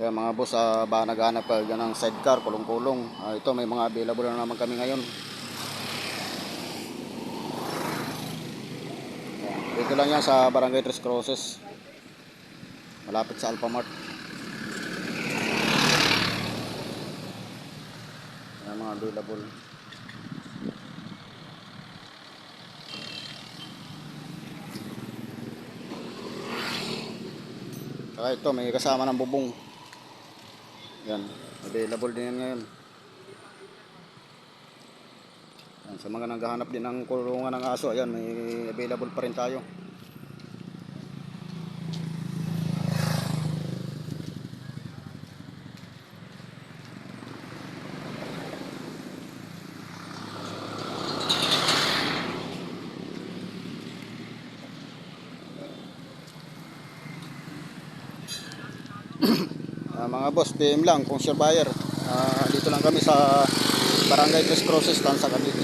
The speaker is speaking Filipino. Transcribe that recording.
Kaya mga boss, ah, ba naghanap ka ng sidecar, kulong-kulong. Ah, ito, may mga available na naman kami ngayon. Dito lang yan sa Barangay Tres Crosses. Malapit sa Alphamart. Ayan mga available. Saka ito, may kasama ng bubong. Yan, available din yan ngayon. Yan, sa mga naghahanap din ng kulungan ng aso, ayan, may available pa rin tayo. Ah, mga boss, PM lang kung sure buyer. Ah, dito lang kami sa Barangay Tres Crosses, Tansa Cavite.